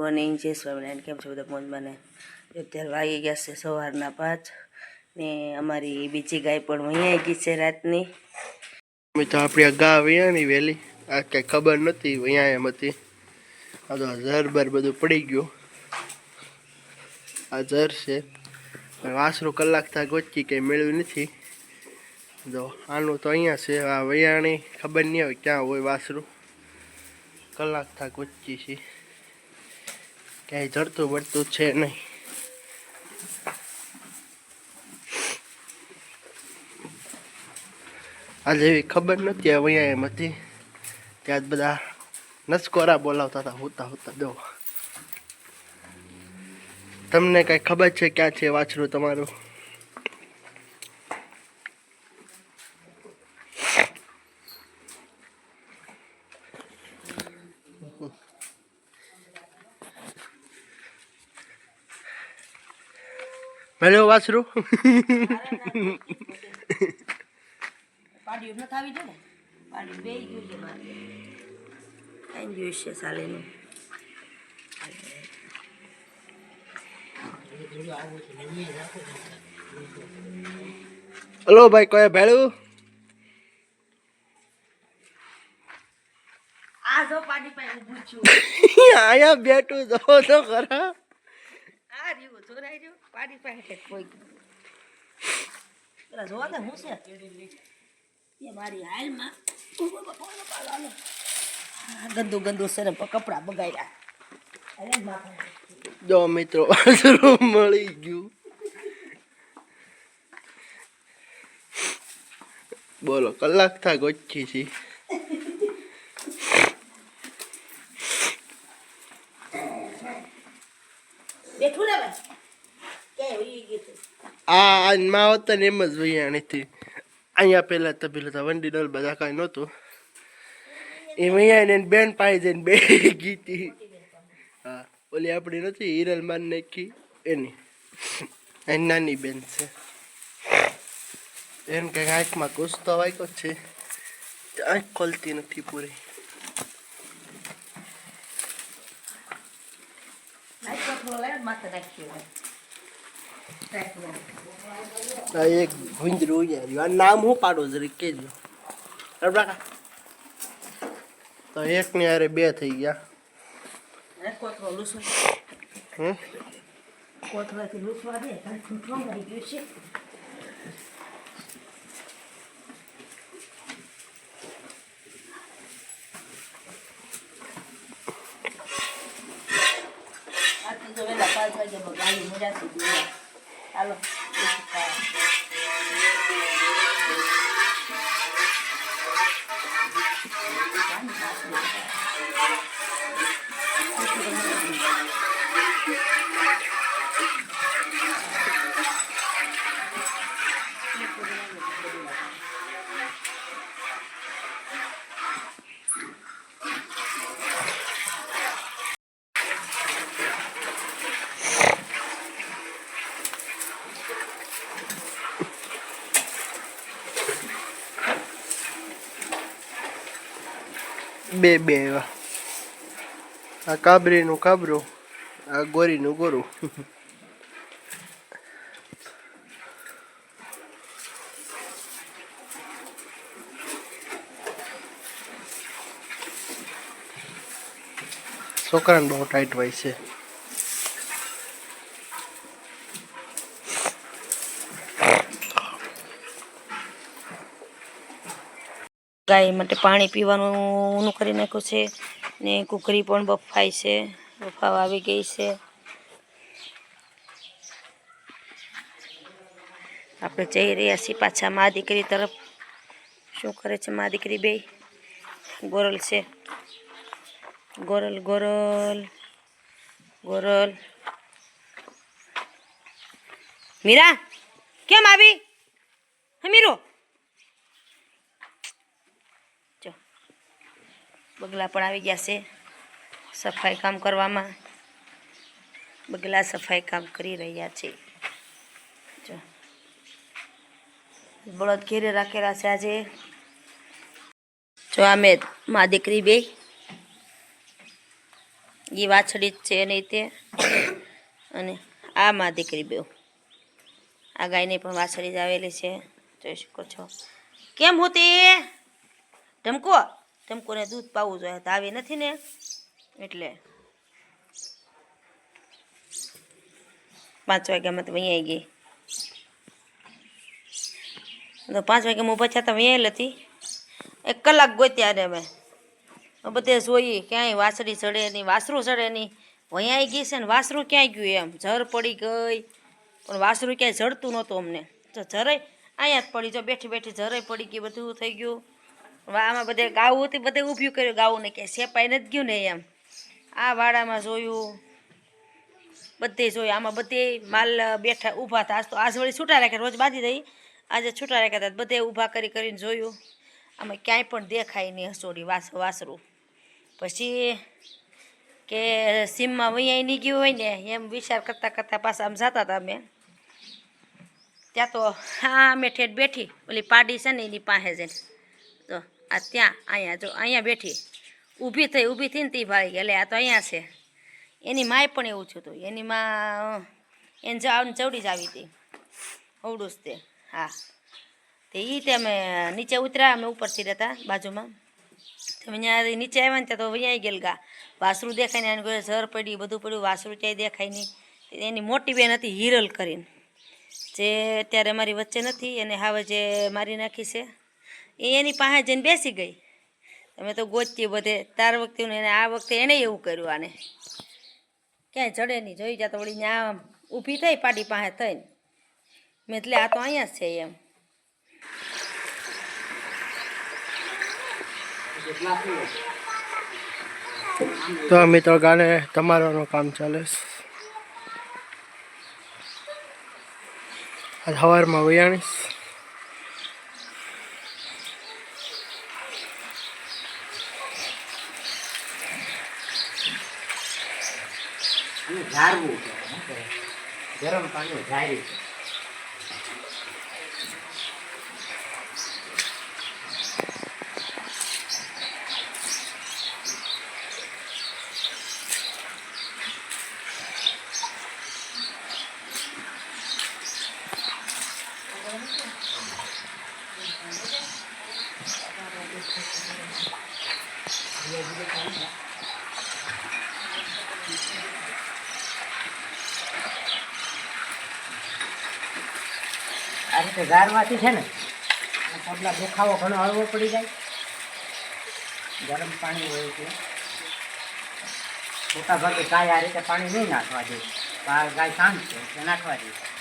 Morning જય સ્વામિનારાયણ. કેમ છો બધા? મોજ મને. અત્યારે વાગી ગયા છે સવારના પાંચ ને અમારી બીજી ગાય પણ વહી ગઈ છે રાતની. અમે તો આપણી ગા વૈયાની વહેલી. આ કઈ ખબર નથી અહીંયા એમ હતી. આ તો ઝર બર બધું પડી ગયું. આ ઝર છે. વાસરો કલાક થાય ગોચી કંઈ મેળવ્યું નથી. તો આનું તો અહીંયા છે, આ વૈયાણી ખબર નહીં આવે ક્યાં હોય વાસરું કલાક થાક ગોચી છે. ક્યાંય જડતું બળતું છે નહીં. આજે એવી ખબર નથી અહીંયા એમ હતી. ત્યાં બધા નસકોરા બોલાવતા હતા, હોતા હોતા દો તમને કઈ ખબર છે ક્યાં છે વાછરું તમારું? મળ્યો વાસરો પાડ્યું નથી આવી ને. પાડ્યું બે ગયું છે મારે કઈ ગયું છે સાલેનું. હલો ભાઈ કોઈ ભેળું? આ જો પાડી પાસે ઊભું છું. અહીંયા બેઠું જો તો ખરા. આ રહ્યું જોરાઈ રહ્યું. પાડી પાસે કોઈ પેલા જોવા દે હું છે? એ મારી હાલમાં ગંદુ ગંદુ છે ને કપડા બગાડ્યા. અરે બાપા. જો મિત્રો વાછરું મળી ગયું. બોલો કલાક થા ગોચી છી બેઠું ને ભાઈ કે ઉઈ ગયું તું. આ આ માં ને એમ જ વૈયાણીથી અહીંયા પહેલાં તો પેલા તો વંડી ડોલ બધા કાંઈ નહોતું એ વૈયા એને બેન પાઈ જઈને બે ગીતી હા ઓલી આપણી નથી હિરલ માન નાખી એની એની નાની બેન છે એમ કે આંખમાં ગુસ્સો વાગ્યો છે આંખ ખોલતી નથી પૂરી માથે નાખ્યો. આ એક નામ હું પાડો જરી કેજો બરાબર તો એક ની અરે બે થઈ ગયા. આ તો વેલા પાંચ વાગે. હાલો બેસી ખાવા. બે બે. એવા આ કાબરીનું કાબરું આ ગોરીનું ગોરું. છોકરાને બહુ ટાઈટ હોય છે. ગાય માટે પાણી પીવાનું ઊનું કરી નાખ્યું છે. ને કુકરી પણ બફાય છે. બફાવા આવી ગઈ છે. આપણે જઈ રહ્યા છીએ પાછા મા દીકરી તરફ. શું કરે છે મા દીકરી બે ગોરલ છે. ગોરલ ગોરલ ગોરલ. મીરા, કેમ આવી? હે મીરો જો બગલા પણ આવી ગયા છે. સફાઈ કામ કરવામાં બગલા સફાઈ કામ કરી રહ્યા છે. જો. બળદ ઘેરે રાખેલા છે આજે. જો અમે મા દીકરી બે. એ વાછડી જ છે નહીં તે. અને આ મા દીકરી બે. આ ગાયને પણ વાછડી જ આવેલી છે. જોઈ શકો છો. કેમ હોતી? ધમકો? ધમકોને દૂધ પાવું જોઈએ તો આવી નથી ને? એટલે. પાંચ વાગ્યામાં તો અહીંયા ગઈ. તો પાંચ વાગે હું પછા તો એ હતી. એક કલાક ગોત્યા ને અમે. બધે જોઈએ ક્યાંય વાસળી ચડે નહીં વાસરું ચડે નહીં. વયાઈ ગઈ છે ને વાસરું ક્યાંય ગયું એમ. જર પડી ગઈ. પણ વાસરું ક્યાંય જડતું નહોતું અમને. તો જરાય અહીંયા જ પડી. જો બેઠી બેઠી જરાય પડી ગઈ, બધું થઈ ગયું. આમાં બધે ગાવું હતી, બધે ઊભ્યું કર્યું ગાવું ને કે સેપાઈ નથી ગયું ને એમ. આ વાડામાં જોયું, બધે જોયું. આમાં બધે માલ બેઠા ઊભા હતા. આજ તો આજ વળી છૂટા રાખ્યા, રોજ બાંધી દઈ. આજે છૂટા રાખ્યા હતા. બધે ઊભા કરી કરીને જોયું. આમાં ક્યાંય પણ દેખાય નહીં હસોડી વાસ, વાસરું. પછી કે સીમમાં વૈયાઈ નહીં ગયું હોય ને, એમ વિચાર કરતાં કરતાં પાછા આમ જતા હતા અમે. ત્યાં તો હા અમે ઠેઠ બેઠી. ઓલી પાડી છે ને એની પાસે જઈને. તો આ ત્યાં, અહીંયા જો, અહીંયા બેઠી. ઊભી થઈ, ઊભી થઈને તી ભાઈ એટલે આ તો અહીંયા છે. એની માય પણ એવું થયું હતું. એની માં એને જવાની ચવડી જ આવી હતી. અવડું તે. હા. તે એ તે અમે નીચે ઉતર્યા અમે ઉપરથી રહેતા બાજુમાં. તો અહીંયા નીચે આવ્યા ને ત્યાં તો અહીંયા ગયેલ ગા. વાસરું દેખાય ને એને કોઈ ઝર પડી, બધું પડ્યું, વાસરું ક્યાંય દેખાય નહીં. એની મોટી બેન હતી, હિરલ કરીને. જે અત્યારે મારી વચ્ચે નથી, એને હવે જે મારી નાખી છે. એ એની પાસે જઈને બેસી ગઈ. તમે તો ગોતતી બધે. તાર વખતે એને, આ વખતે એણે એવું કર્યું આને. ક્યાંય જડે નહીં. જોઈ જા તો વળી ત્યાં ઊભી થઈ પાટી પાસે થઈને. મેં એટલે આ તો અહીંયા જ છે એમ. તો મિત્રો ગાને તમારાનું કામ ચાલે આજ સવારમાં વયાણીશ. ઝારવું? ગરમ પાણી ઝારી છે આ રીતે છે ને પગલા દુખાવો ઘણો હળવો પડી જાય. ગરમ પાણી હોય છે. મોટા ભાગે ગાય આ રીતે પાણી નહીં નાખવા જોઈએ ગાય શાંત છે, એટલે નાખવા જોઈએ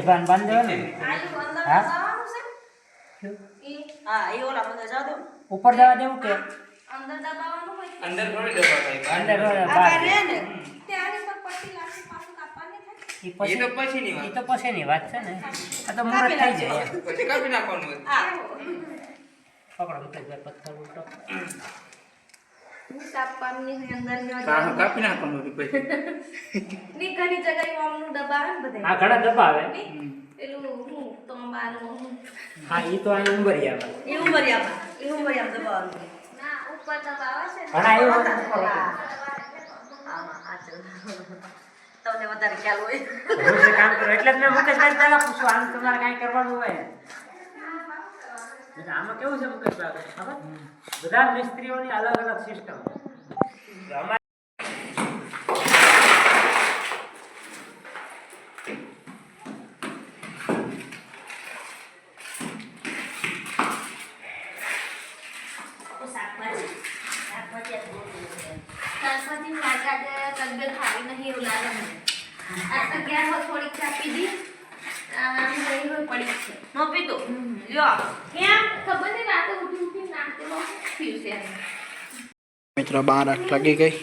મુકેશભાઈ બાંધી દેવો ને હા હા એ ઓલા મને જાવ દો ઉપર જવા દેવું કે અંદર દબાવવાનું હોય અંદર થોડી દબાવાય અંદર બહાર રે ને ત્યારે તો પટ્ટી લાગી પાછું કાપવાની થાય એ તો પછી પછીની ઈ વાત તો પછીની વાત છે ને આ તો મુહૂર્ત થઈ જાય પછી કાપી નાખવાનું હોય પકડો મુકેશભાઈ પથ્થર ઉલટો હું કાપવાની હોય અંદર ન કાપ- કાપી નાખવાનું હોય પછી ની ઘણી જગ્યાએ આમનું દબાવે ને બધે આ ઘણા દબાવે પેલું હું તંબાનું હા ઈ તો અહીં ઉંબરિયામાં એ ઉમરિયામાં એ ઉમરિયામાં દબાવવાનું ના ઉપર દબાવે છે ઘણા એવું આમાં આ તમને વધારે ખ્યાલ હોય કામ કરો એટલે જ મેં મુકેશભાઈ પહેલા પૂછું આમ તમારે કાંઈ કરવાનું હોય એટલે આમાં કેવું છે મુકેશભાઈ ખબર? બધા મિસ્ત્રીઓની અલગ અલગ સિસ્ટમ તબિયત સારી નહીં એવું લાગે મને. આ તો હોય થોડીક ચા પીધી. આમ ગઈ હોય પડી જ છે. નો પીધું? લ્યો કેમ? ખબર નહીં રાતે ઉઠી ઉઠી નાખતે થયું છે? મિત્રો બાર આંખ લાગી ગઈ.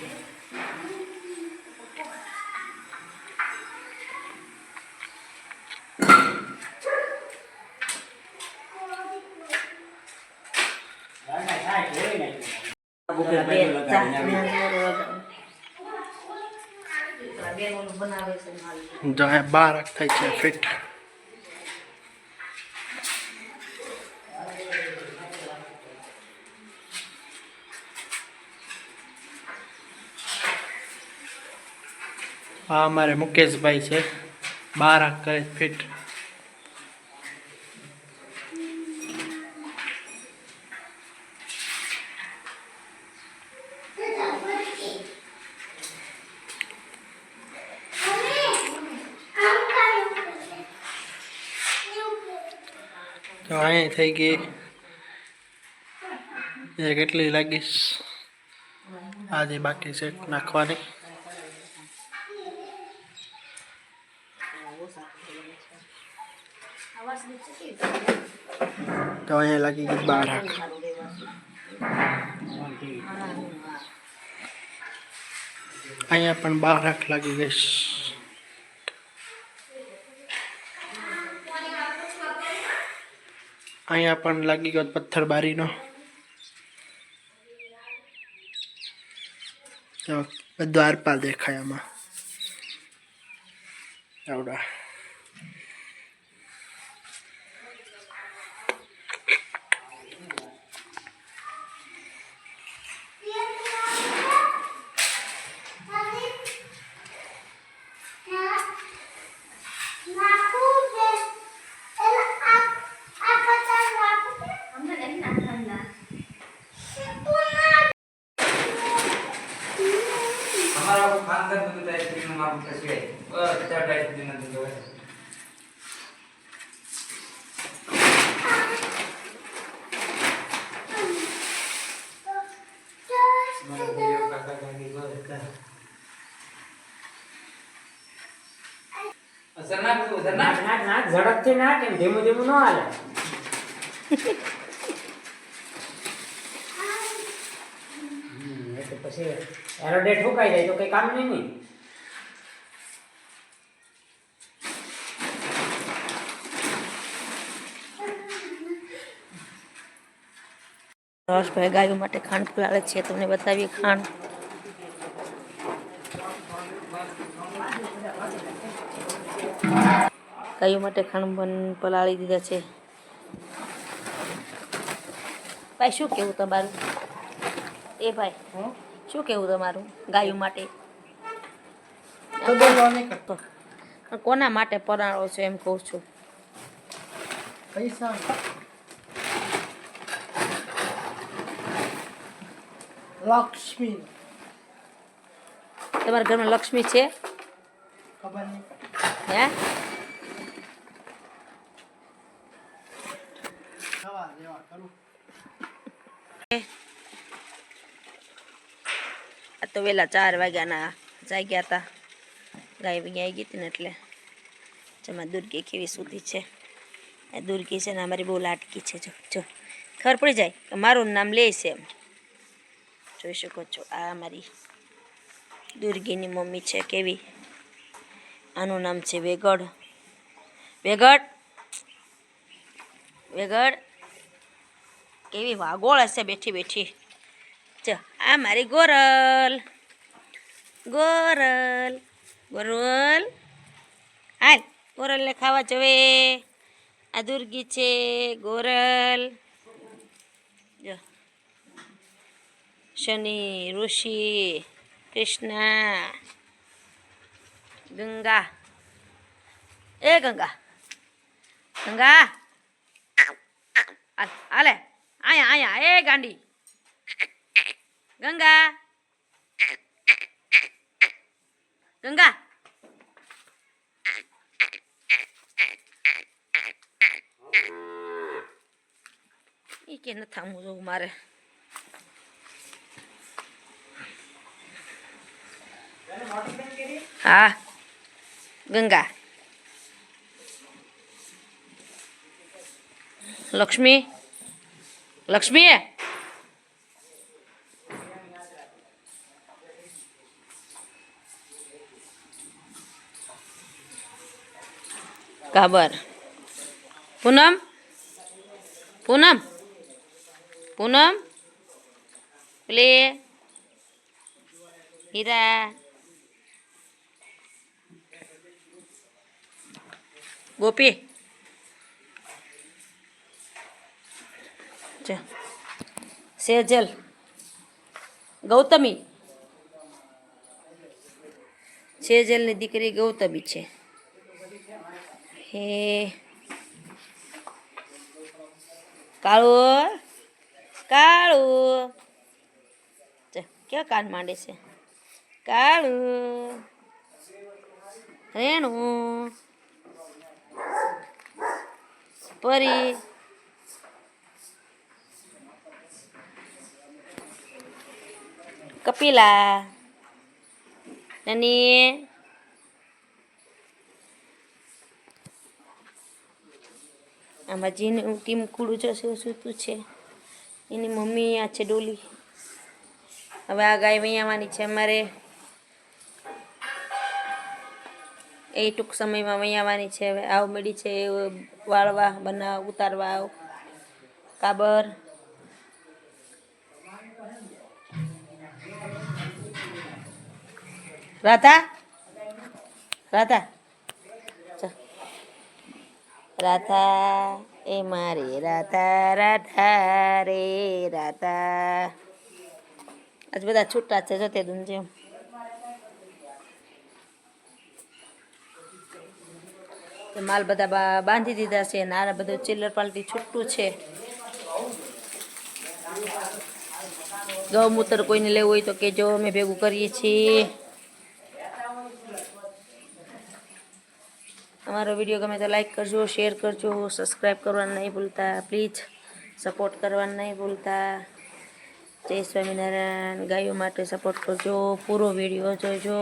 જો અહીંયા બાર થાય છે ફિટ. આ અમારે મુકેશભાઈ છે. બાર કરે ફિટ. તો અહીં થઈ ગઈ. કેટલી લાગીશ? આજે બાકી છે નાખવાની. તો અહીંયા લાગી ગઈ બાર આંખ અહીંયા પણ બાર આંખ લાગી ગઈ અહીંયા પણ લાગી ગયો પથ્થર બારીનો જો બધું આરપાર દેખાય આમાં આવડા અમને નહીં નાખવાના અમારા આખું ખાનદાન બધું ડાયસ્ટ્રીનું માપ પછી બધા ડાયસ્ટ્રીના ધંધો હોય. અમારા ભાઈઓ, કાકા, કાકી બધા. અસર ના કરું, અસર ના. નાખ નાખ નાખ ઝડપથી નાખ એમ ધીમું ધીમું ન હાલે પછી એરોડેટ ફૂંકાઈ જાય તો કઈ કામ નહીં નહીં રસભાઈ ગાયો માટે ખાંડ પલાળે છે. તમને બતાવીએ ખાંડ. ગાયો માટે ખાંડ પલાળી દીધા છે. ભાઈ શું કેવું તમારું? એ ભાઈ શું કેવું તમારું ગાયો માટે? કોના માટે પરાળો છો એમ કહું છું. પૈસા. લક્ષ્મી. તમારા ઘરમાં લક્ષ્મી છે? ખબર નહીં હે? આ તો વેલા ચાર વાગ્યાના જાગ્યા હતા ગાય આવી ગઈ હતી ને એટલે જેમાં દુર્ગી કેવી સૂતી છે. એ દુર્ગી છે ને અમારી બહુ લાટકી છે. જો જો. ખબર પડી જાય કે મારું નામ લે છે એમ. જોઈ શકો છો. આ અમારી દુર્ગીની મમ્મી છે કેવી? આનું નામ છે વેગડ. વેગડ? વેગડ? કેવી વાગોળ હશે બેઠી બેઠી. ચ આ મારી ગોરલ. ગોરલ. ગોરલ? હાલ, ગોરલને ખાવા જવે. આ દુર્ગી છે, ગોરલ. જો. શનિ ઋષિ કૃષ્ણ ગંગા એ ગંગા ગંગા હાલે આયા આયા એ ગાંડી ગંગા ગંગા એ કે નથી આમું જોવું મારે હા ગંગા. લક્ષ્મી લક્ષ્મી કાબર પૂનમ? પૂનમ? પૂનમ? પ્લે હીરા ગોપી. સેજલ. ગૌતમી. સેજલની દીકરી ગૌતમી છે. હે. કાળુ કાળુ. ક્યાં કાન માંડે છે? કાળુ. રેણું. પરી. કપિલા. અને આમાં જેને હું ટીમ કુડું છે, શું સૂતું છે? એની મમ્મી આ છે ડોલી. હવે આ ગાય વૈયાવાની છે અમારે. એ ટૂંક સમયમાં વૈયાવાની છે. હવે આવ મળી છે વાળવા, બનાવ, ઉતારવા આવ. કાબર. રાધા. રાધા. રાધા, એ મારી. રાધા રાધા, રે, રાધા. આજ બધા છૂટા છે જતે દુન જેમ માલ બધા બાંધી દીધા છે ને આ બધું ચિલ્લર પાલટી છૂટું છે. ગૌમૂત્ર કોઈને લેવું હોય તો કેજો અમે ભેગું કરીએ છીએ. અમારો વીડિયો ગમે તો લાઈક કરજો શેર કરજો સબસ્ક્રાઈબ કરવાનું નહીં ભૂલતા પ્લીઝ સપોર્ટ કરવાનું નહીં ભૂલતા. જય સ્વામિનારાયણ, ગાયો માટે સપોર્ટ કરજો, પૂરો વીડિયો જોજો.